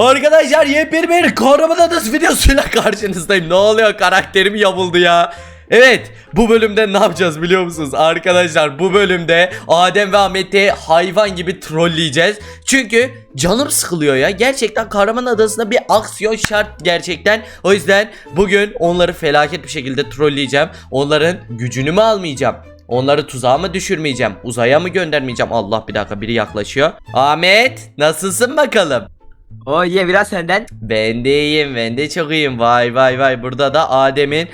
Arkadaşlar yepyeni bir kahraman adası videosuyla karşınızdayım. Ne oluyor? Karakterim yamuldu ya. Evet bu bölümde ne yapacağız biliyor musunuz? Arkadaşlar bu bölümde Adem ve Ahmet'i hayvan gibi trolleyeceğiz. Çünkü canım sıkılıyor ya. Gerçekten kahraman adasında bir aksiyon şart gerçekten. O yüzden bugün onları felaket bir şekilde trolleyeceğim. Onların gücünü mü almayacağım? Onları tuzağa mı düşürmeyeceğim? Uzaya mı göndermeyeceğim? Allah bir dakika biri yaklaşıyor. Ahmet nasılsın bakalım O ye biraz senden. ben de iyiyim ben de çok iyiyim. Vay vay vay. Burada da Adem'in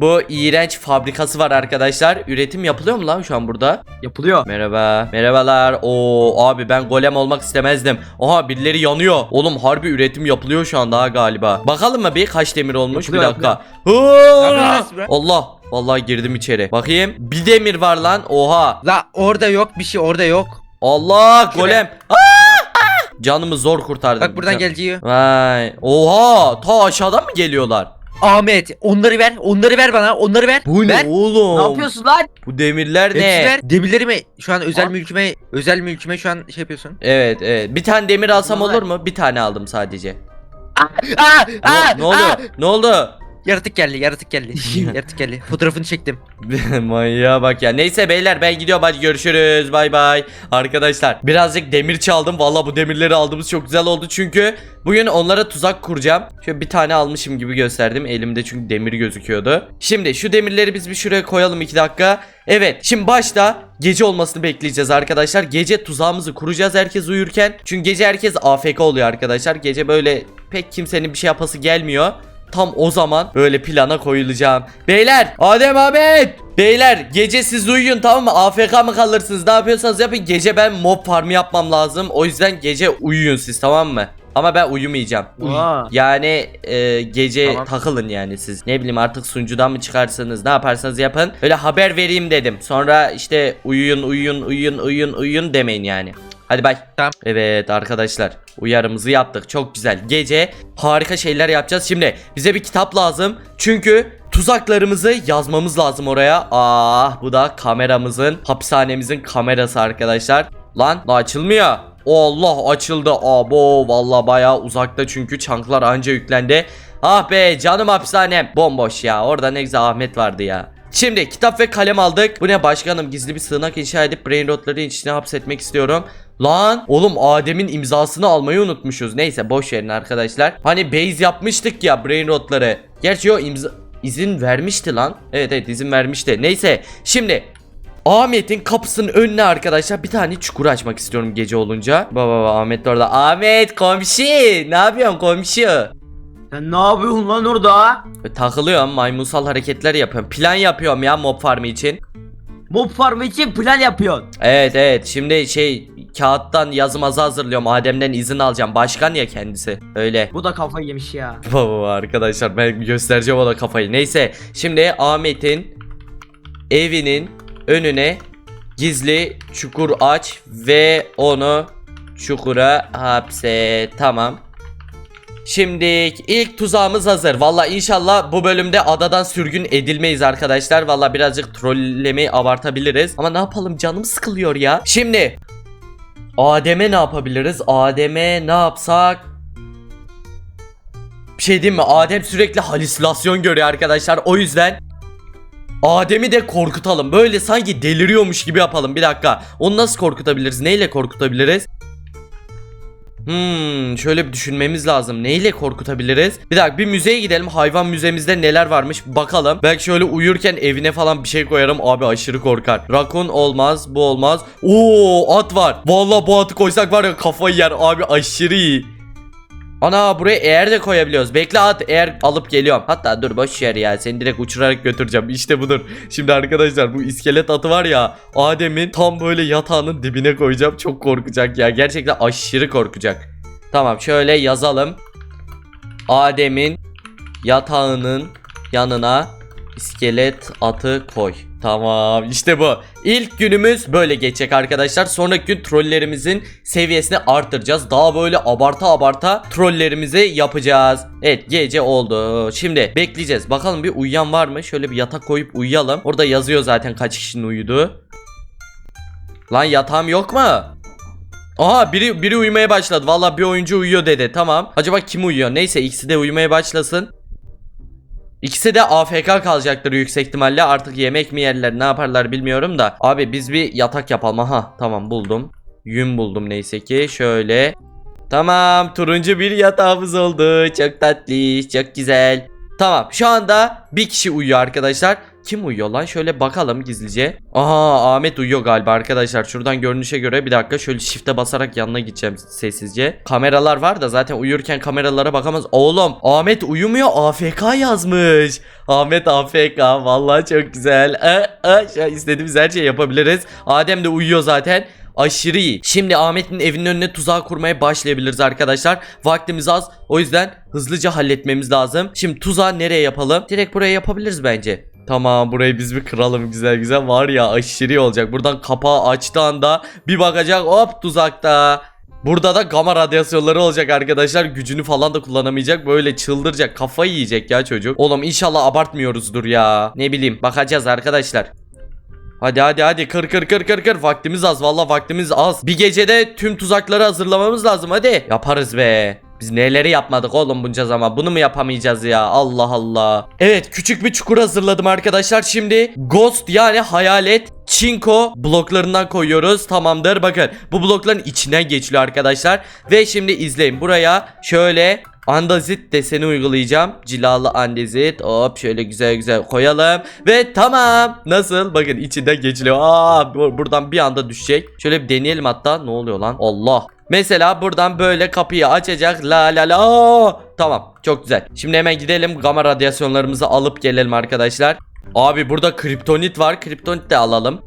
bu iğrenç fabrikası var arkadaşlar. Üretim yapılıyor mu lan şu an burada? Yapılıyor. Merhaba. Merhabalar. Oo abi ben golem olmak istemezdim. Aha birileri yanıyor. Oğlum harbi üretim yapılıyor şu anda ha galiba. Bakalım mı bir kaç demir olmuş? Yapılıyor, bir dakika. yapılıyor. Allah Vallahi girdim içeri. Bakayım. Bir demir var lan. Oha. La orada yok bir şey orada yok. Allah Şöyle. golem. Aa! Canımı zor kurtardım Bak buradan Can- geleceği. Vay oha ta aşağıdan mı geliyorlar Ahmet onları ver onları ver bana onları ver. Bu ver. ne oğlum Ne yapıyorsun lan? Bu demirler Hepsi ne ver. Demirlerimi şu an özel Al. mülküme özel mülküme şu an şey yapıyorsun. Evet evet bir tane demir alsam Ne olur mu bir tane aldım sadece Aa, Ne, aa, ne oluyor aa! ne oldu Yaratık geldi yaratık geldi. yaratık geldi. Fotoğrafını çektim. Manyağa bak ya. Neyse beyler ben gidiyorum hadi görüşürüz. Bay bay. Arkadaşlar birazcık demir çaldım. Valla bu demirleri aldığımız çok güzel oldu çünkü bugün onlara tuzak kuracağım. Şöyle bir tane almışım gibi gösterdim. Elimde çünkü demir gözüküyordu. Şimdi şu demirleri biz bir şuraya koyalım 2 dakika. Evet şimdi başta gece olmasını bekleyeceğiz arkadaşlar. Gece tuzağımızı kuracağız herkes uyurken. Çünkü gece herkes AFK oluyor arkadaşlar. Gece böyle pek kimsenin bir şey yapası gelmiyor. Tam o zaman böyle plana koyulacağım. Beyler, Adem Ahmet. Beyler gece siz uyuyun tamam mı? AFK mı kalırsınız? Ne yapıyorsanız yapın. Gece ben mob farmı yapmam lazım. O yüzden gece uyuyun siz tamam mı? Ama ben uyumayacağım. Aa. Yani e, gece Tamam. takılın yani siz. Ne bileyim artık sunucudan mı çıkarsınız ne yaparsanız yapın. Öyle haber vereyim dedim. Sonra işte uyuyun uyuyun uyuyun uyuyun uyuyun demeyin yani. Hadi bay. Tamam. Evet arkadaşlar uyarımızı yaptık. Çok güzel. Gece harika şeyler yapacağız. Şimdi bize bir kitap lazım. Çünkü tuzaklarımızı yazmamız lazım oraya. Ah bu da kameramızın hapishanemizin kamerası arkadaşlar. Lan la açılmıyor. Allah açıldı. Abo vallahi bayağı uzakta çünkü çanklar anca yüklendi. Ah be canım hapishanem. Bomboş ya. Orada ne güzel Ahmet vardı ya. Şimdi kitap ve kalem aldık. Bu ne başkanım gizli bir sığınak inşa edip brain rotları içine hapsetmek istiyorum. Lan oğlum Adem'in imzasını almayı unutmuşuz. Neyse boş verin arkadaşlar. Hani base yapmıştık ya brain rotları. Gerçi o imza izin vermişti lan. Evet evet izin vermişti. Neyse şimdi Ahmet'in kapısının önüne arkadaşlar bir tane çukur açmak istiyorum gece olunca. Baba baba Ahmet de orada. Ahmet komşu ne yapıyorsun komşu? Sen ne yapıyorsun lan orada? Takılıyorum maymunsal hareketler yapıyorum. Plan yapıyorum ya mob farmı için. Mob farmı için plan yapıyorsun. Evet evet şimdi şey kağıttan yazımazı hazırlıyorum. Adem'den izin alacağım. Başkan ya kendisi. Öyle. Bu da kafayı yemiş ya. Baba arkadaşlar ben göstereceğim ona kafayı. Neyse şimdi Ahmet'in evinin önüne gizli çukur aç ve onu çukura hapse. Tamam. Şimdi ilk tuzağımız hazır. Valla inşallah bu bölümde adadan sürgün edilmeyiz arkadaşlar. Valla birazcık trollemeyi abartabiliriz. Ama ne yapalım canım sıkılıyor ya. Şimdi Adem'e ne yapabiliriz? Adem'e ne yapsak? Bir şey diyeyim mi? Adem sürekli halüsinasyon görüyor arkadaşlar. O yüzden Adem'i de korkutalım. Böyle sanki deliriyormuş gibi yapalım. Bir dakika. Onu nasıl korkutabiliriz? Neyle korkutabiliriz? Hmm, şöyle bir düşünmemiz lazım. Neyle korkutabiliriz? Bir dakika bir müzeye gidelim. Hayvan müzemizde neler varmış bakalım. Belki şöyle uyurken evine falan bir şey koyarım. Abi aşırı korkar. Rakun olmaz, bu olmaz. Oo, at var. Vallahi bu atı koysak var ya kafayı yer. Abi aşırı iyi. Ana buraya eğer de koyabiliyoruz. Bekle at eğer alıp geliyorum. Hatta dur boş yer ya. Seni direkt uçurarak götüreceğim. İşte budur. Şimdi arkadaşlar bu iskelet atı var ya. Adem'in tam böyle yatağının dibine koyacağım. Çok korkacak ya. Gerçekten aşırı korkacak. Tamam şöyle yazalım. Adem'in yatağının yanına iskelet atı koy. Tamam işte bu. İlk günümüz böyle geçecek arkadaşlar. Sonraki gün trollerimizin seviyesini arttıracağız. Daha böyle abarta abarta trollerimizi yapacağız. Evet gece oldu. Şimdi bekleyeceğiz. Bakalım bir uyuyan var mı? Şöyle bir yatak koyup uyuyalım. Orada yazıyor zaten kaç kişinin uyuduğu. Lan yatağım yok mu? Aha biri biri uyumaya başladı. Valla bir oyuncu uyuyor dedi. Tamam. Acaba kim uyuyor? Neyse ikisi de uyumaya başlasın. İkisi de AFK kalacaktır yüksek ihtimalle. Artık yemek mi yerler ne yaparlar bilmiyorum da. Abi biz bir yatak yapalım. Aha tamam buldum. Yün buldum neyse ki. Şöyle. Tamam turuncu bir yatağımız oldu. Çok tatlı çok güzel. Tamam şu anda bir kişi uyuyor arkadaşlar. Kim uyuyor lan? Şöyle bakalım gizlice. Aha Ahmet uyuyor galiba arkadaşlar. Şuradan görünüşe göre bir dakika şöyle shift'e basarak yanına gideceğim sessizce. Kameralar var da zaten uyurken kameralara bakamaz. Oğlum Ahmet uyumuyor AFK yazmış. Ahmet AFK vallahi çok güzel. İstediğimiz her şeyi yapabiliriz. Adem de uyuyor zaten. Aşırı iyi. Şimdi Ahmet'in evinin önüne tuzağı kurmaya başlayabiliriz arkadaşlar. Vaktimiz az. O yüzden hızlıca halletmemiz lazım. Şimdi tuzağı nereye yapalım? Direkt buraya yapabiliriz bence. Tamam burayı biz bir kıralım güzel güzel var ya aşırı olacak. Buradan kapağı açtığı anda bir bakacak hop tuzakta. Burada da gamma radyasyonları olacak arkadaşlar. Gücünü falan da kullanamayacak. Böyle çıldıracak. Kafayı yiyecek ya çocuk. Oğlum inşallah abartmıyoruzdur ya. Ne bileyim bakacağız arkadaşlar. Hadi hadi hadi kır kır kır kır kır vaktimiz az valla vaktimiz az Bir gecede tüm tuzakları hazırlamamız lazım hadi Yaparız be biz neleri yapmadık oğlum bunca zaman bunu mu yapamayacağız ya Allah Allah Evet küçük bir çukur hazırladım arkadaşlar şimdi Ghost yani hayalet Çinko bloklarından koyuyoruz tamamdır bakın bu blokların içinden geçiliyor arkadaşlar Ve şimdi izleyin buraya şöyle Andazit deseni uygulayacağım. Cilalı andezit. Hop şöyle güzel güzel koyalım. Ve tamam. Nasıl? Bakın içinden geçiliyor. Aa bu- buradan bir anda düşecek. Şöyle bir deneyelim hatta. Ne oluyor lan? Allah. Mesela buradan böyle kapıyı açacak. La la la. Tamam. Çok güzel. Şimdi hemen gidelim. Gamma radyasyonlarımızı alıp gelelim arkadaşlar. Abi burada kriptonit var. Kriptonit de alalım.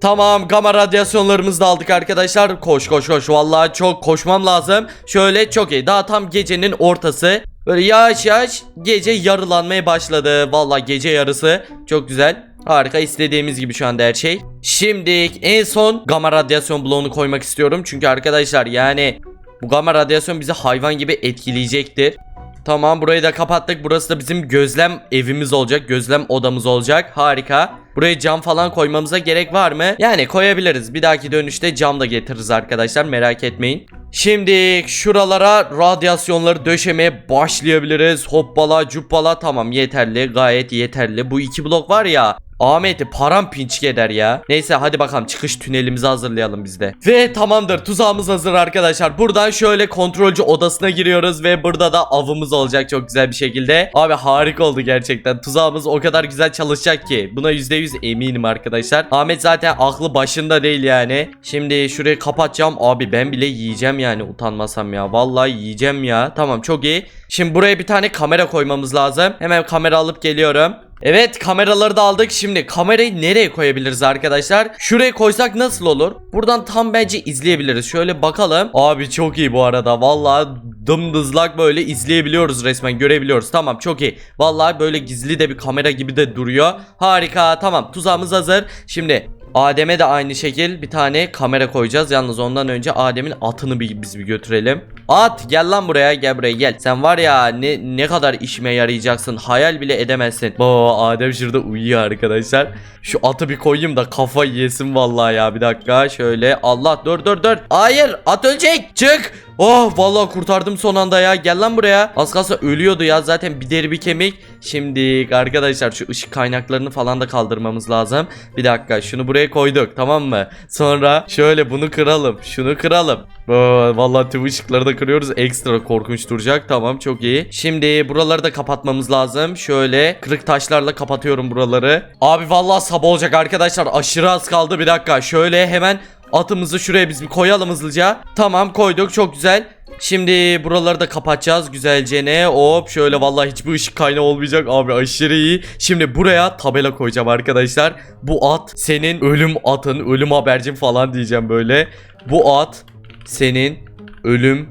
Tamam gamma radyasyonlarımızı da aldık arkadaşlar. Koş koş koş. Vallahi çok koşmam lazım. Şöyle çok iyi. Daha tam gecenin ortası. Böyle yavaş yavaş gece yarılanmaya başladı. Vallahi gece yarısı. Çok güzel. Harika istediğimiz gibi şu anda her şey. Şimdi en son gamma radyasyon bloğunu koymak istiyorum. Çünkü arkadaşlar yani bu gamma radyasyon bizi hayvan gibi etkileyecektir. Tamam burayı da kapattık. Burası da bizim gözlem evimiz olacak. Gözlem odamız olacak. Harika. Buraya cam falan koymamıza gerek var mı? Yani koyabiliriz. Bir dahaki dönüşte cam da getiririz arkadaşlar. Merak etmeyin. Şimdi şuralara radyasyonları döşemeye başlayabiliriz. Hoppala cuppala tamam yeterli gayet yeterli. Bu iki blok var ya Ahmet'i parampinçik eder ya. Neyse hadi bakalım çıkış tünelimizi hazırlayalım biz de. Ve tamamdır tuzağımız hazır arkadaşlar. Buradan şöyle kontrolcü odasına giriyoruz ve burada da avımız olacak çok güzel bir şekilde. Abi harika oldu gerçekten. Tuzağımız o kadar güzel çalışacak ki. Buna %100 eminim arkadaşlar. Ahmet zaten aklı başında değil yani. Şimdi şurayı kapatacağım. Abi ben bile yiyeceğim yani utanmasam ya. Vallahi yiyeceğim ya. Tamam çok iyi. Şimdi buraya bir tane kamera koymamız lazım. Hemen kamera alıp geliyorum. Evet kameraları da aldık. Şimdi kamerayı nereye koyabiliriz arkadaşlar? Şuraya koysak nasıl olur? Buradan tam bence izleyebiliriz. Şöyle bakalım. Abi çok iyi bu arada. Vallahi dımdızlak böyle izleyebiliyoruz resmen görebiliyoruz. Tamam çok iyi. Vallahi böyle gizli de bir kamera gibi de duruyor. Harika tamam tuzağımız hazır. Şimdi Adem'e de aynı şekil bir tane kamera koyacağız. Yalnız ondan önce Adem'in atını bir, biz bir götürelim. At gel lan buraya gel buraya gel. Sen var ya ne ne kadar işime yarayacaksın. Hayal bile edemezsin. Bo Adem şurada uyuyor arkadaşlar. Şu atı bir koyayım da kafa yesin vallahi ya. Bir dakika şöyle. Allah dur dur dur. Hayır at ölecek. Çık. Oh vallahi kurtardım son anda ya. Gel lan buraya. Az kalsa ölüyordu ya. Zaten bir deri bir kemik. Şimdi arkadaşlar şu ışık kaynaklarını falan da kaldırmamız lazım. Bir dakika şunu buraya koyduk tamam mı? Sonra şöyle bunu kıralım. Şunu kıralım. Oo, vallahi tüm ışıkları da kırıyoruz. Ekstra korkunç duracak. Tamam çok iyi. Şimdi buraları da kapatmamız lazım. Şöyle kırık taşlarla kapatıyorum buraları. Abi vallahi sabah olacak arkadaşlar. Aşırı az kaldı. Bir dakika. Şöyle hemen atımızı şuraya biz bir koyalım hızlıca. Tamam koyduk. Çok güzel. Şimdi buraları da kapatacağız güzelce ne hop şöyle vallahi hiçbir ışık kaynağı olmayacak abi aşırı iyi. Şimdi buraya tabela koyacağım arkadaşlar. Bu at senin ölüm atın ölüm habercin falan diyeceğim böyle. Bu at senin ölüm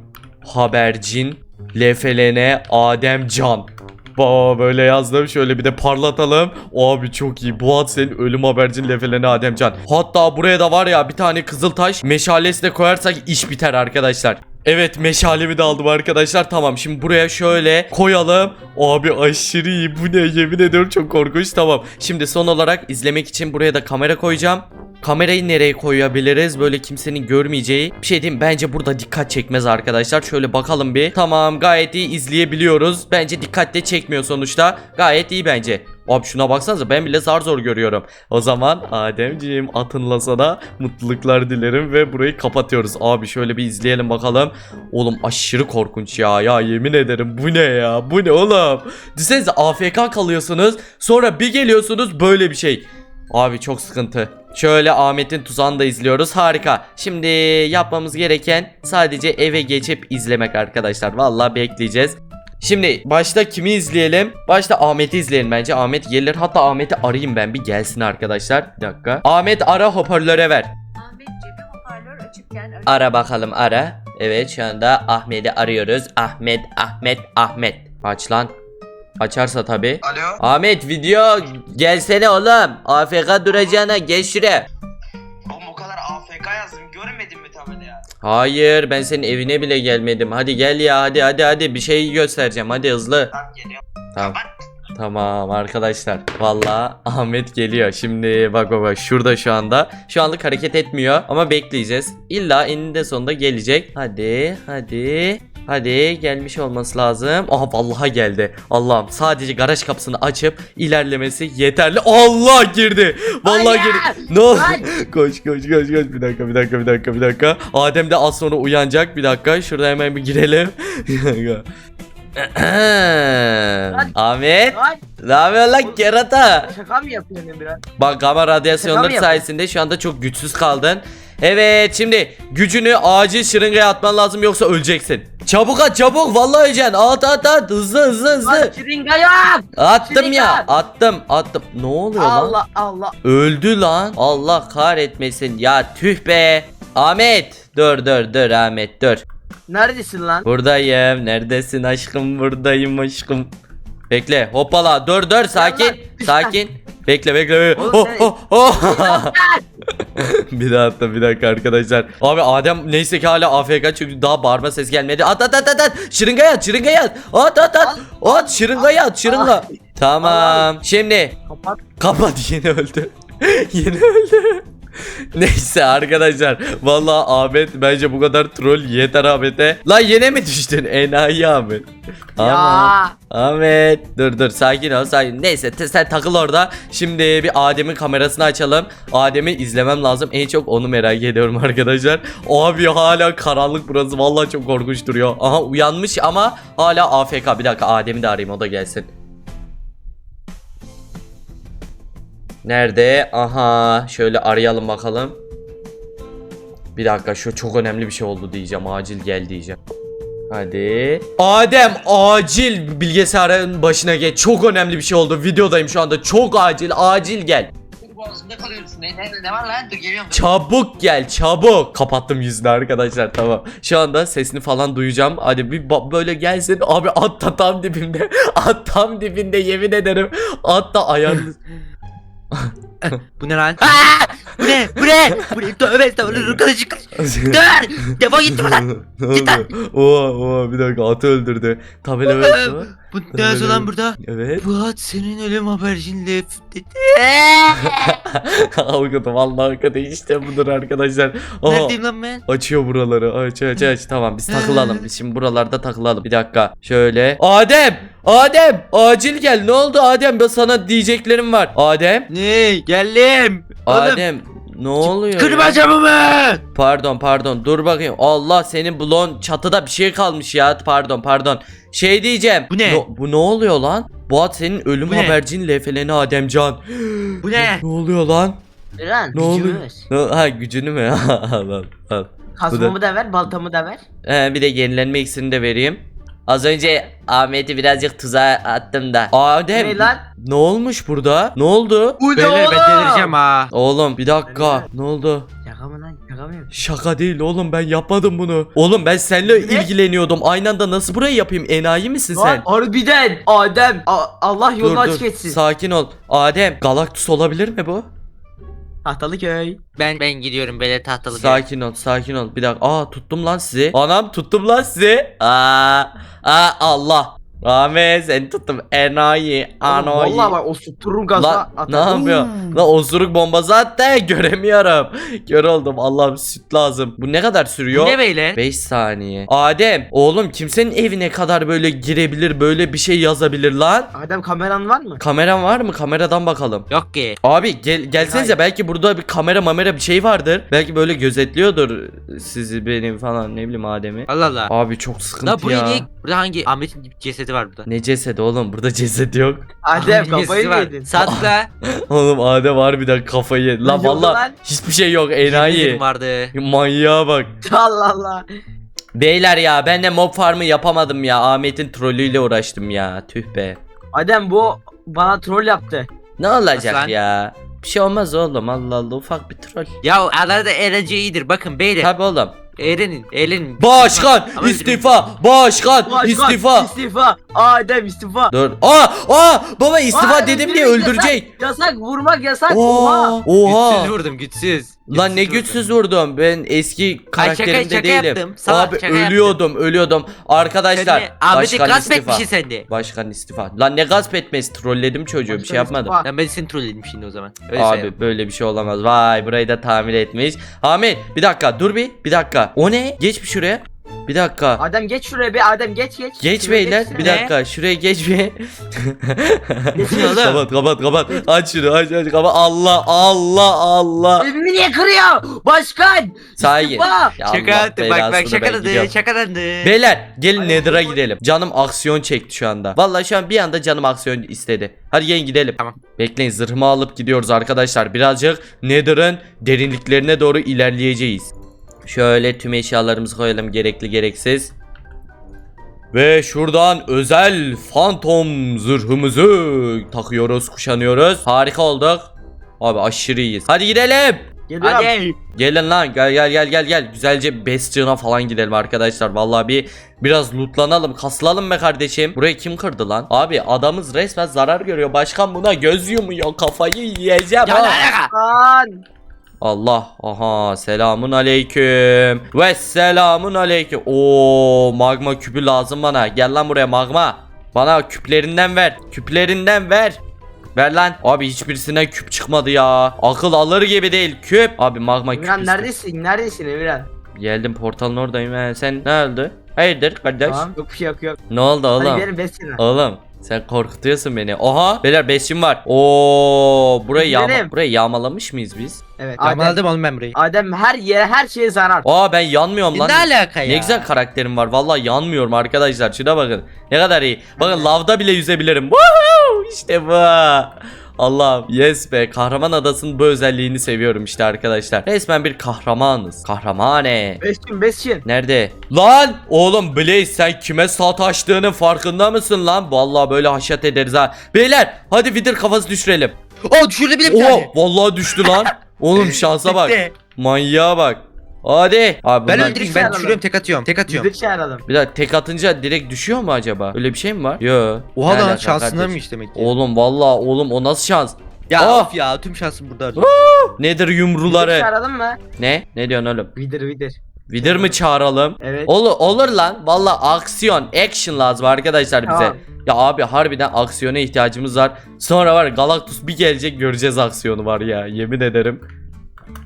habercin lefelene Adem Can. Baba böyle yazdım şöyle bir de parlatalım. Abi çok iyi. Bu at senin ölüm habercin lefelene Ademcan. Hatta buraya da var ya bir tane kızıl taş meşalesi de koyarsak iş biter arkadaşlar. Evet meşalemi de aldım arkadaşlar. Tamam şimdi buraya şöyle koyalım. Abi aşırı iyi. Bu ne yemin ediyorum çok korkunç. Tamam. Şimdi son olarak izlemek için buraya da kamera koyacağım. Kamerayı nereye koyabiliriz? Böyle kimsenin görmeyeceği. Bir şey diyeyim bence burada dikkat çekmez arkadaşlar. Şöyle bakalım bir. Tamam gayet iyi izleyebiliyoruz. Bence dikkatle çekmiyor sonuçta. Gayet iyi bence. Abi şuna baksanıza ben bile zar zor görüyorum. O zaman Ademciğim atınla sana mutluluklar dilerim ve burayı kapatıyoruz. Abi şöyle bir izleyelim bakalım. Oğlum aşırı korkunç ya. Ya yemin ederim bu ne ya? Bu ne oğlum? Düşünsenize AFK kalıyorsunuz. Sonra bir geliyorsunuz böyle bir şey. Abi çok sıkıntı. Şöyle Ahmet'in tuzağını da izliyoruz. Harika. Şimdi yapmamız gereken sadece eve geçip izlemek arkadaşlar. Vallahi bekleyeceğiz. Şimdi başta kimi izleyelim? Başta Ahmet'i izleyelim bence. Ahmet gelir. Hatta Ahmet'i arayayım ben bir gelsin arkadaşlar. Bir dakika. Ahmet ara hoparlöre ver. Ahmet cebi hoparlör açıkken ara- Ara bakalım ara. Evet şu anda Ahmet'i arıyoruz. Ahmet, Ahmet, Ahmet. Aç lan. Açarsa tabi. Alo. Ahmet video gelsene oğlum. AFK duracağına geç şuraya. Oğlum o kadar AFK yazdım ya? Hayır ben senin evine bile gelmedim. Hadi gel ya hadi hadi hadi bir şey göstereceğim hadi hızlı. Tamam geliyorum. Tamam. Tamam arkadaşlar. Valla Ahmet geliyor. Şimdi bak bak bak şurada şu anda. Şu anlık hareket etmiyor ama bekleyeceğiz. İlla eninde sonunda gelecek. Hadi hadi. Hadi gelmiş olması lazım. Aha vallahi geldi. Allah'ım sadece garaj kapısını açıp ilerlemesi yeterli. Allah girdi. Vallahi Hayır. girdi. Ne oldu? Koş koş koş koş. Bir dakika bir dakika bir dakika bir dakika. Adem de az sonra uyanacak. Bir dakika. Şurada hemen bir girelim. Ahmet ne yapıyorsun lan kerata? şaka mı yapıyorsun Emirhan? Bak Şaka radyasyonları sayesinde şu anda çok güçsüz kaldın. Evet şimdi gücünü acil şırıngaya atman lazım yoksa öleceksin. Çabuk at çabuk vallahi öleceksin. At at at hızlı hızlı Lan hızlı. şırınga yok. Attım şırınga. ya attım attım. Ne oluyor lan? Allah Allah. Öldü lan. Allah kahretmesin ya tüh be. Ahmet dur dur dur Ahmet dur. Neredesin lan? Buradayım. Neredesin aşkım? Buradayım aşkım. Bekle. Hoppala. Dur dur. Sakin. Sakin. Bekle bekle. bekle. Oğlum Oh, sen- oh, oh. bir daha attım bir dakika arkadaşlar. Abi Adem neyse ki hala AFK çünkü daha bağırma ses gelmedi. At at at at at. Şırıngaya at şırıngaya at. At at at. At şırıngaya at şırınga. Tamam. Şimdi Kapat. Kapat yeni öldü. yeni öldü. Neyse arkadaşlar. Vallahi Ahmet bence bu kadar troll yeter Ahmet'e. Lan yine mi düştün? Enayi Ahmet. Aman. Ya. Ahmet. Dur dur sakin ol sakin. Neyse sen takıl orada. Şimdi bir Adem'in kamerasını açalım. Adem'i izlemem lazım. En çok onu merak ediyorum arkadaşlar. Abi hala karanlık burası. Vallahi çok korkunç duruyor. Aha uyanmış ama hala AFK. Bir dakika Adem'i de arayayım o da gelsin. Nerede? Aha şöyle arayalım bakalım. Bir dakika şu çok önemli bir şey oldu diyeceğim. Acil gel diyeceğim. Hadi. Adem acil bilgisayarın başına geç. Çok önemli bir şey oldu. Videodayım şu anda. Çok acil. Acil gel. Boğazımda kalıyorsun. Ne, ne, ne var lan? Dur geliyorum. Çabuk gel çabuk. Kapattım yüzünü arkadaşlar tamam. Şu anda sesini falan duyacağım. Hadi bir böyle gelsin. Abi at da tam dibimde. At tam dibinde yemin ederim. At da ayağını. Bu ne lan? Bu ne? Bu ne? Bu ne? Tövbe estağfurullah. Arkadaşım kaç. Dur. Defol git buradan. ne oldu? Oha oha bir dakika atı öldürdü. Tabela öldü. Bu ne yazıyor lan burada? Evet. Bu at senin ölüm habercinle avukatı vallahi avukatı işte budur arkadaşlar. Aha, Neredeyim lan ben? açıyor buraları aç aç aç tamam biz takılalım biz şimdi buralarda takılalım bir dakika şöyle Adem Adem acil gel ne oldu Adem ben sana diyeceklerim var Adem Ne? Geldim. Oğlum. Adem ne oluyor Kırma ya? camımı. Pardon pardon dur bakayım Allah senin blon çatıda bir şey kalmış ya pardon pardon şey diyeceğim Bu ne? bu ne oluyor lan bu at senin ölüm Bu habercin lefeleni Ademcan Bu ne? ne oluyor lan Emirhan Ne oluyor? Ha gücünü mü? al al al. Kasmamı da ver baltamı da ver. He, bir de yenilenme iksirini de vereyim. Az önce Ahmet'i birazcık tuzağa attım da. Adem Ne lan? ne olmuş burada? Ne oldu? Bu ne Beyler oğlum? ben delireceğim ha. Oğlum bir dakika. Ne oldu? Şaka mı lan? Şaka mı yapıyorsun? Şaka değil oğlum ben yapmadım bunu. Oğlum ben seninle Ne? ilgileniyordum. Aynı anda nasıl burayı yapayım? Enayi misin Lan sen? harbiden Adem A- Allah yolunu açık etsin. sakin ol. Adem Galactus olabilir mi bu? Tahtalı köy. Ben ben gidiyorum böyle tahtalı. Sakin ol sakin ol. Bir dakika. Aa tuttum lan sizi. Anam tuttum lan sizi. Aa, aa Allah. Ahmet seni tuttum. Enayi. Oğlum, Anayi. Vallahi bak o tuttururum gaza Lan ne atar. yapıyor? Lan osuruk bombası attı göremiyorum. Kör oldum Allah'ım süt lazım. Bu ne kadar sürüyor? Ne beyler? 5 saniye. Adem oğlum kimsenin evine kadar böyle girebilir böyle bir şey yazabilir lan. Adem kameran var mı? Kameran var mı? Kameradan bakalım. Yok ki. Abi gel gelsenize belki burada bir kamera mamera bir şey vardır. Belki böyle gözetliyordur sizi benim falan ne bileyim Adem'i. Allah Allah. Abi çok sıkıntı La buraya ya. niye? Burada hangi Ahmet'in cesedi var burada? Ne cesedi oğlum burada ceset yok. Adem Ahmet'in kafayı cesedi mı var. yedin? Satla. Oğlum Adem harbiden kafayı yedi. Lan oldu valla lan? hiçbir şey yok enayi. vardı. Manyağa bak. Allah Allah. Beyler ya ben de mob farmı yapamadım ya. Ahmet'in trollüyle uğraştım ya. Tüh be. Adem bu bana troll yaptı. Ne olacak Nasıl lan? ya? Bir şey olmaz oğlum Allah Allah ufak bir troll. Ya arada eğlence iyidir. Bakın beyler. Tabi oğlum. Eğlenin. Eğlenin. Başkan Ama istifa. Başkan, Başkan, istifa. İstifa. Adem istifa. Dur. Aa, aa baba istifa Adem dedim diye direkt öldürecek. Yasak, yasak vurmak yasak. Oha. Oha. Oha. Güçsüz vurdum güçsüz. Lan ne güçsüz vurdum. Ben eski karakterimde şaka değilim. yaptım. Salak, Abi şaka ölüyordum, ölüyordum. Arkadaşlar, Sen de Ahmet'i başkan gasp istifa. etmişsin sen de. Başkan istifa. Lan ne gasp etmesi? Trolledim çocuğu. bir Başkan şey yapmadım. istifa. Lan ben seni trolledim şimdi o zaman. Öyle Abi sayalım. böyle bir şey olamaz. Vay burayı da tamir etmiş. Ahmet bir dakika dur bir. Bir dakika. O ne? Geç bir şuraya. Bir dakika. Adem geç şuraya bir Adem geç geç. Geç Şuraya beyler. geçsene. Bir dakika. Şuraya geç bir. Geçin oğlum. kapat kapat kapat. Aç şunu aç aç kapat. Allah Allah Allah. Evimi niye kırıyor? Başkan. Sahi. Ya Şaka Allah bak belasını bak ben şakaladı gidiyorum. şakaladı. Beyler gelin Ay, Nether'a gidelim. Canım aksiyon çekti şu anda. Vallahi şu an bir anda canım aksiyon istedi. Hadi gelin gidelim. Tamam. Bekleyin zırhımı alıp gidiyoruz arkadaşlar. Birazcık Nether'ın derinliklerine doğru ilerleyeceğiz. Şöyle tüm eşyalarımızı koyalım gerekli gereksiz. Ve şuradan özel fantom zırhımızı takıyoruz, kuşanıyoruz. Harika olduk. Abi aşırı iyiyiz. Hadi gidelim. Geliyorum. Hadi. Gelin lan gel gel gel gel gel. Güzelce Bastion'a falan gidelim arkadaşlar. Vallahi bir biraz lootlanalım, kasılalım be kardeşim. Burayı kim kırdı lan? Abi adamız resmen zarar görüyor. Başkan buna göz yumuyor. Kafayı yiyeceğim. Ya ha. Lan. Allah. Aha selamun aleyküm. Ve selamun aleyküm. Oo magma küpü lazım bana. Gel lan buraya magma. Bana küplerinden ver. Küplerinden ver. Ver lan. Abi hiçbirisinden küp çıkmadı ya. Akıl alır gibi değil. Küp. Abi magma küp. Emirhan neredesin? Neredesin Emirhan? Geldim portalın oradayım. He, sen ne oldu? Hayırdır kardeş? Tamam. Yok yok yok. Ne oldu Hadi oğlum? gidelim Bestin'e. Oğlum sen korkutuyorsun beni. Oha beyler beşim var. Oo burayı yağma burayı yağmalamış mıyız biz? Evet. Adem, Yağmaladım oğlum ben burayı. Adem her yere her şeye zarar. Aa ben yanmıyorum lan. Ne alaka ya? Ne güzel karakterim var. Vallahi yanmıyorum arkadaşlar. Şuna bakın. Ne kadar iyi. Bakın lavda bile yüzebilirim. Woohoo! İşte bu. Allah'ım yes be kahraman adasının bu özelliğini seviyorum işte arkadaşlar. Resmen bir kahramanız. Kahramane. Bestin Bestin. Nerede? Lan oğlum Blaze sen kime sataştığının farkında mısın lan? Vallahi böyle haşat ederiz ha. Beyler hadi Wither kafası düşürelim. Oo düşürdü bile bir Oo tane. vallahi düştü lan. Oğlum şansa bak. Bitti. Manyağa bak. Hadi. Abi Ben bunlar- öldüreyim ben adam. düşürüyorum tek atıyorum tek atıyorum. Bizi çağıralım. Bir dakika tek atınca direkt düşüyor mu acaba? Öyle bir şey mi var? Yo. Oha Ne lan alaka şansına kardeş? mıymış demek ki. Oğlum vallahi oğlum o nasıl şans? Ya Ah! of ya tüm şansım burada harcadım. Nedir Bizi yumruları? çağıralım mı? Ne? Ne diyorsun oğlum? Vidir vidir. Wither mı çağıralım? Evet. Olur olur lan. Vallahi aksiyon, action lazım arkadaşlar bize. Tamam. Ya abi harbiden aksiyona ihtiyacımız var. Sonra var Galactus bir gelecek göreceğiz aksiyonu var ya yemin ederim.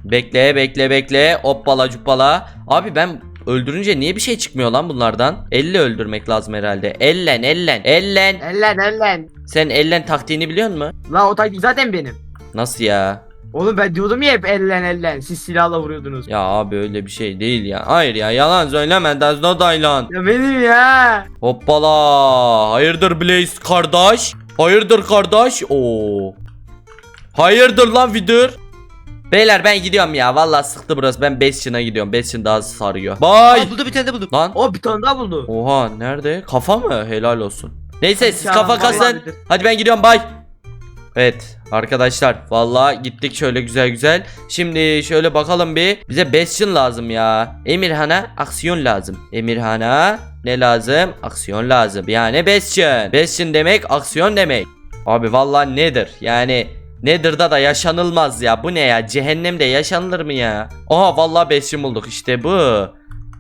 Bekle bekle bekle hoppala cuppala. Abi ben öldürünce niye bir şey çıkmıyor lan bunlardan? Elle öldürmek lazım herhalde. Ellen ellen ellen. Ellen ellen. Sen ellen taktiğini biliyor musun? La o taktik zaten benim. Nasıl ya? Oğlum ben diyordum ya hep ellen ellen. Siz silahla vuruyordunuz. Ya abi öyle bir şey değil ya. Hayır ya yalan söyleme. That's not Dylan. Ya benim ya. Hoppala. Hayırdır Blaze kardeş? Hayırdır kardeş? Oo. Hayırdır lan Vidir? Beyler ben gidiyorum ya. Vallahi sıktı burası. Ben Bastion'a gidiyorum. Bastion daha sarıyor. Aa buldu bir tane de buldum. Lan. O bir tane daha buldu. Oha nerede? Kafa mı? Helal olsun. Neyse siz Ya, kafa vallahi kasın. Hadi ben gidiyorum bye. Evet arkadaşlar vallahi gittik şöyle güzel güzel. Şimdi şöyle bakalım bir. Bize Bastion lazım ya. Emirhan'a aksiyon lazım. Emirhan'a ne lazım? Aksiyon lazım. Yani Bastion. Bastion demek aksiyon demek. Abi vallahi nedir? Yani Nether'da da yaşanılmaz ya. Bu ne ya? Cehennemde yaşanılır mı ya? Aha vallahi besin bulduk. İşte bu.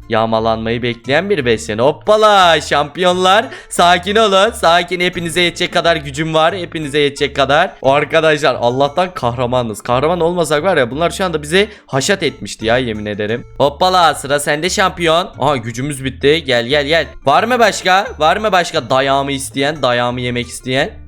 Yağmalanmayı bekleyen bir besin. Hoppala şampiyonlar. Sakin olun. Sakin hepinize yetecek kadar gücüm var. Hepinize yetecek kadar. Arkadaşlar Allah'tan kahramanız. Kahraman olmasak var ya bunlar şu anda bizi haşat etmişti ya yemin ederim. Hoppala sıra sende şampiyon. Aha gücümüz bitti. Gel gel gel. Var mı başka? Var mı başka dayağımı isteyen? Dayağımı yemek isteyen?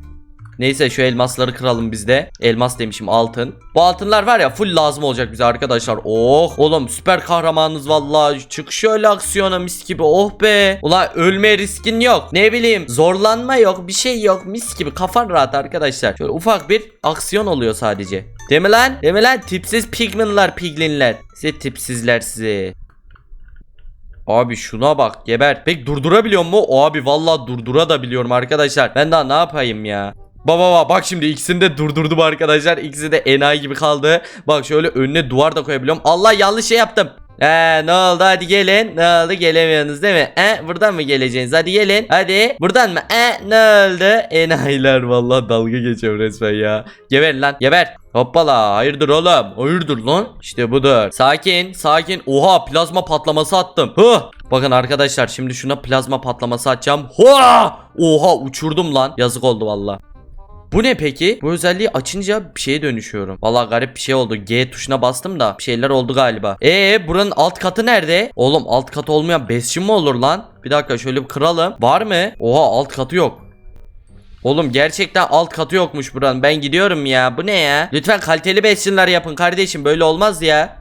Neyse şu elmasları kıralım biz de. Elmas demişim altın. Bu altınlar var ya full lazım olacak bize arkadaşlar. Oh oğlum süper kahramanınız vallahi. Çık şöyle aksiyona mis gibi. Oh be. Ulan ölme riskin yok. Ne bileyim zorlanma yok. Bir şey yok. Mis gibi kafan rahat arkadaşlar. Şöyle ufak bir aksiyon oluyor sadece. Değil mi lan? Değil mi lan? Tipsiz pigminler piglinler. Size tipsizler size. Abi şuna bak geber. Pek durdurabiliyor mu? O abi vallahi durdura da biliyorum arkadaşlar. Ben daha ne yapayım ya? Baba baba bak şimdi ikisini de durdurdum arkadaşlar. İkisi de enayi gibi kaldı. Bak şöyle önüne duvar da koyabiliyorum. Allah yanlış şey yaptım. Ee ne oldu hadi gelin. Ne oldu gelemiyorsunuz değil mi? E buradan mı geleceksiniz? Hadi gelin. Hadi. Buradan mı? E ne oldu? Enayiler vallahi dalga geçiyor resmen ya. Geber lan geber. Hoppala hayırdır oğlum hayırdır lan İşte budur sakin sakin oha plazma patlaması attım Hı. Bakın arkadaşlar şimdi şuna plazma patlaması atacağım Hoa! Oha uçurdum lan yazık oldu valla bu ne peki? Bu özelliği açınca bir şeye dönüşüyorum. Valla garip bir şey oldu. G tuşuna bastım da bir şeyler oldu galiba. Ee buranın alt katı nerede? Oğlum alt katı olmayan besçim mi olur lan? Bir dakika şöyle bir kıralım. Var mı? Oha alt katı yok. Oğlum gerçekten alt katı yokmuş buranın. Ben gidiyorum ya. Bu ne ya? Lütfen kaliteli besinler yapın kardeşim. Böyle olmaz ya.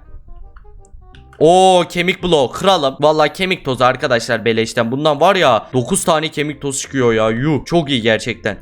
Oo kemik bloğu kıralım. Vallahi kemik tozu arkadaşlar beleşten. Bundan var ya 9 tane kemik tozu çıkıyor ya. Yuh çok iyi gerçekten.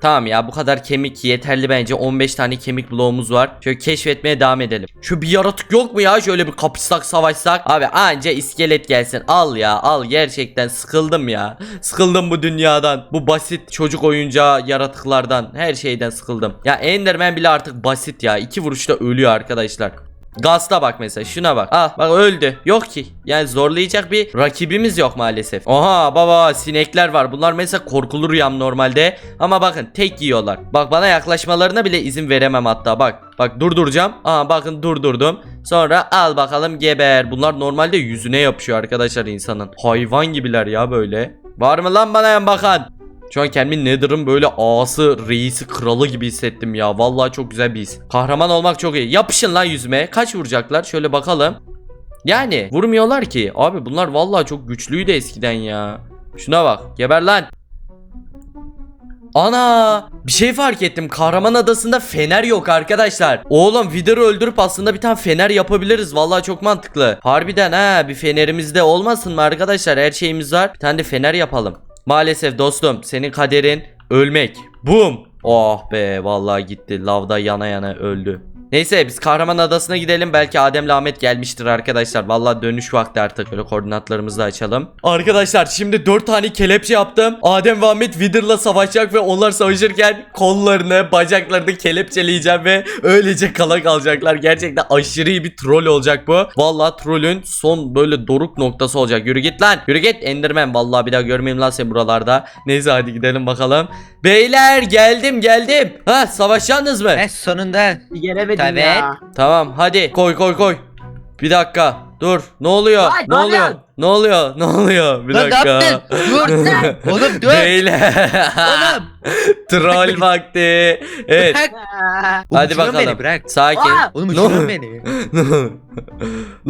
Tamam ya bu kadar kemik yeterli bence. 15 tane kemik bloğumuz var. Şöyle keşfetmeye devam edelim. Şu bir yaratık yok mu ya? Şöyle bir kapışsak savaşsak. Abi anca iskelet gelsin. Al ya al. Gerçekten sıkıldım ya. Sıkıldım bu dünyadan. Bu basit çocuk oyuncağı yaratıklardan. Her şeyden sıkıldım. Ya Enderman bile artık basit ya. İki vuruşta ölüyor arkadaşlar Gaz'da bak mesela şuna bak. Al bak öldü. Yok ki. Yani zorlayacak bir rakibimiz yok maalesef. Oha baba sinekler var. Bunlar mesela korkulur yam normalde. Ama bakın tek yiyorlar. Bak bana yaklaşmalarına bile izin veremem hatta bak. Bak durduracağım. Aha bakın durdurdum. Sonra al bakalım geber. Bunlar normalde yüzüne yapışıyor arkadaşlar insanın. Hayvan gibiler ya böyle. Var mı lan bana yan bakan? Şu an kendimi Nether'ın böyle ağası, reisi, kralı gibi hissettim ya. Vallahi çok güzel bir his. Kahraman olmak çok iyi. Yapışın lan yüzüme. Kaç vuracaklar? Şöyle bakalım. Yani vurmuyorlar ki. Abi bunlar vallahi çok güçlüydü eskiden ya. Şuna bak. Geber lan. Ana bir şey fark ettim kahraman adasında fener yok arkadaşlar Oğlum Wither'ı öldürüp aslında bir tane fener yapabiliriz Vallahi çok mantıklı Harbiden ha bir fenerimiz de olmasın mı arkadaşlar her şeyimiz var Bir tane de fener yapalım Maalesef dostum senin kaderin ölmek. Bum. Oh be vallahi gitti. Lavda yana yana öldü. Neyse biz kahraman adasına gidelim. Belki Adem'le Ahmet gelmiştir arkadaşlar. Vallahi dönüş vakti artık. Böyle koordinatlarımızı da açalım. Arkadaşlar şimdi 4 tane kelepçe yaptım. Adem ve Ahmet Wither'la savaşacak ve onlar savaşırken kollarını, bacaklarını kelepçeleyeceğim ve öylece kala kalacaklar. Gerçekten aşırı iyi bir troll olacak bu. Vallahi trollün son böyle doruk noktası olacak. Yürü git lan. Yürü git Enderman. Vallahi bir daha görmeyeyim lan seni buralarda. Neyse hadi gidelim bakalım. Beyler geldim geldim. Ha savaşacaksınız mı? Eh sonunda. Bir gelemedim Tabii. ya. Tamam hadi koy koy koy. Bir dakika. Dur. Ne oluyor? Ay, ne ne oluyor? Ne oluyor? Ne oluyor? Bir Lan ne dakika. yaptın? Dur. Oğlum dur. Beyler. Oğlum. Troll vakti. Evet. Hadi uçuruyorsun bakalım. Beni, bırak. Sakin. Aa! Oğlum Ne uçuruyorsun oldu? beni.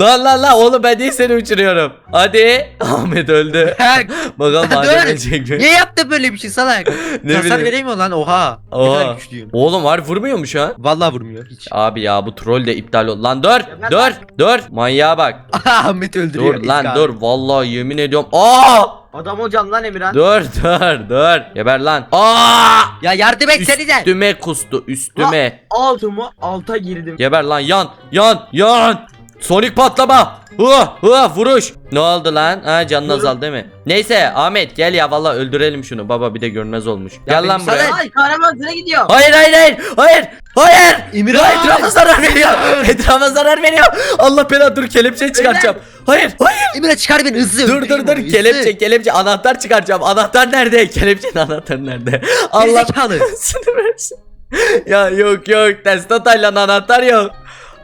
lan lan lan oğlum ben değil seni uçuruyorum. Hadi. Ahmet öldü. Bırak. Bakalım Dur. Adem ölecek mi? Niye yaptın böyle bir şey salak? Ne Hasar bileyim. vereyim mi lan? Oha. Ne Oha. kadar güçlüyüm. Oğlum var vurmuyor mu şu an? Vallahi vurmuyor hiç. Abi ya bu troll de iptal oldu. Lan dur. ben- Dur. Dur. Manyağa bak. Ahmet öldürüyor. Dur lan İlk dur. Vallahi yemin ediyorum. Aa! Adam hocam lan Emirhan. Dur dur dur. Geber lan. Aa! Ya yardım etsenize. Üstüme kustu üstüme. Altıma alta girdim. Geber lan yan yan yan. Sonic patlama. Hua hua vuruş. Ne oldu lan? Ha canın azaldı değil mi? Neyse Ahmet gel ya valla öldürelim şunu. Baba bir de görünmez olmuş. gel lan buraya. Ay kahraman sıra gidiyor. Hayır hayır hayır hayır hayır. İmran. Hayır, Etrafa zarar veriyor. Etrafa zarar veriyor. Allah belanı dur kelepçeyi çıkartacağım. Hayır hayır. Emre çıkar beni hızlı. Dur dur dur kelepçe kelepçe anahtar çıkaracağım. Anahtar nerede? Kelepçenin anahtarı nerede? Allah seni versin. ya yok yok test atayla anahtar yok.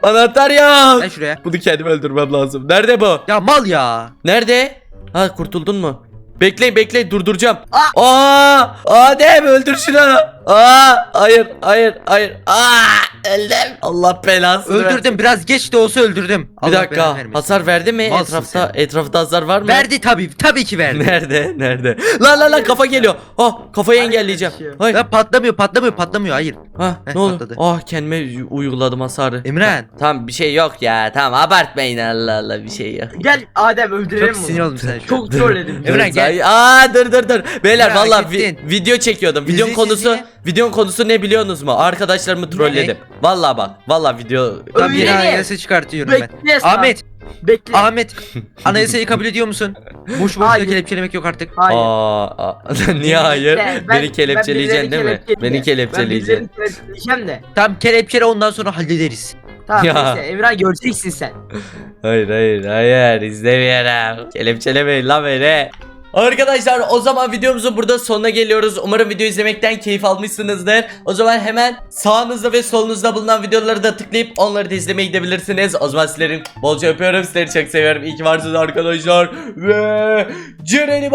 Anahtar yok. Gel şuraya. Bunu kendim öldürmem lazım. Nerede bu? Ya mal ya. Nerede? Ha kurtuldun mu? Bekleyin bekleyin durduracağım. Aa! Adem öldür şunu. Aa! Hayır hayır hayır. Aa! Öldüm. Allah belasını versin. Öldürdüm biraz geç de olsa öldürdüm. Bir Allah dakika. belanı vermesin. Hasar verdi mi? Malsın etrafta etrafta hasar var mı? Verdi tabii tabii ki verdi. Nerede? Nerede? Lan lan lan kafa geliyor. Ah kafayı Hayır, engelleyeceğim. Hayır. Ya patlamıyor patlamıyor patlamıyor hayır. Ha Heh, ne oldu? patladı. Ah kendime uyguladım hasarı. Emren. Tamam bir şey yok ya. Tamam abartmayın Allah Allah bir şey yok. Gel Adem öldürelim Çok bunu. sinir oldum sen şu an. Çok trolledim. Emre, gel. Aa dur dur dur. Beyler valla vi- video çekiyordum. Videonun konusu izle. Videonun konusu ne biliyorsunuz mu? Arkadaşlarımı trolledim. Valla bak. Valla video Tam Öyle yeni mi? anayasa çıkartıyorum ben. Bekle sen. Ahmet, Bekle. Ahmet. Anayasayı kabul ediyor musun? Boş boş Hayır. kelepçelemek yok artık. Hayır. Aa, aa. niye hayır? Ben- Beni kelepçeleyeceksin ben değil mi? Beni kelepçeleyeceksin. Ben birilerini kelepçeleyeceğim de. Tam kelepçele ondan sonra hallederiz. Tamam Ya. neyse Emrah göreceksin sen. Hayır hayır hayır izlemiyorum. Kelepçelemeyin lan beni. Arkadaşlar o zaman videomuzun burada sonuna geliyoruz. Umarım video izlemekten keyif almışsınızdır. O zaman hemen sağınızda ve solunuzda bulunan videoları da tıklayıp onları da izlemeye gidebilirsiniz. O zaman sizlerin bolca öpüyorum. Sizleri çok seviyorum. İyi ki varsınız arkadaşlar. Ve Ceren'i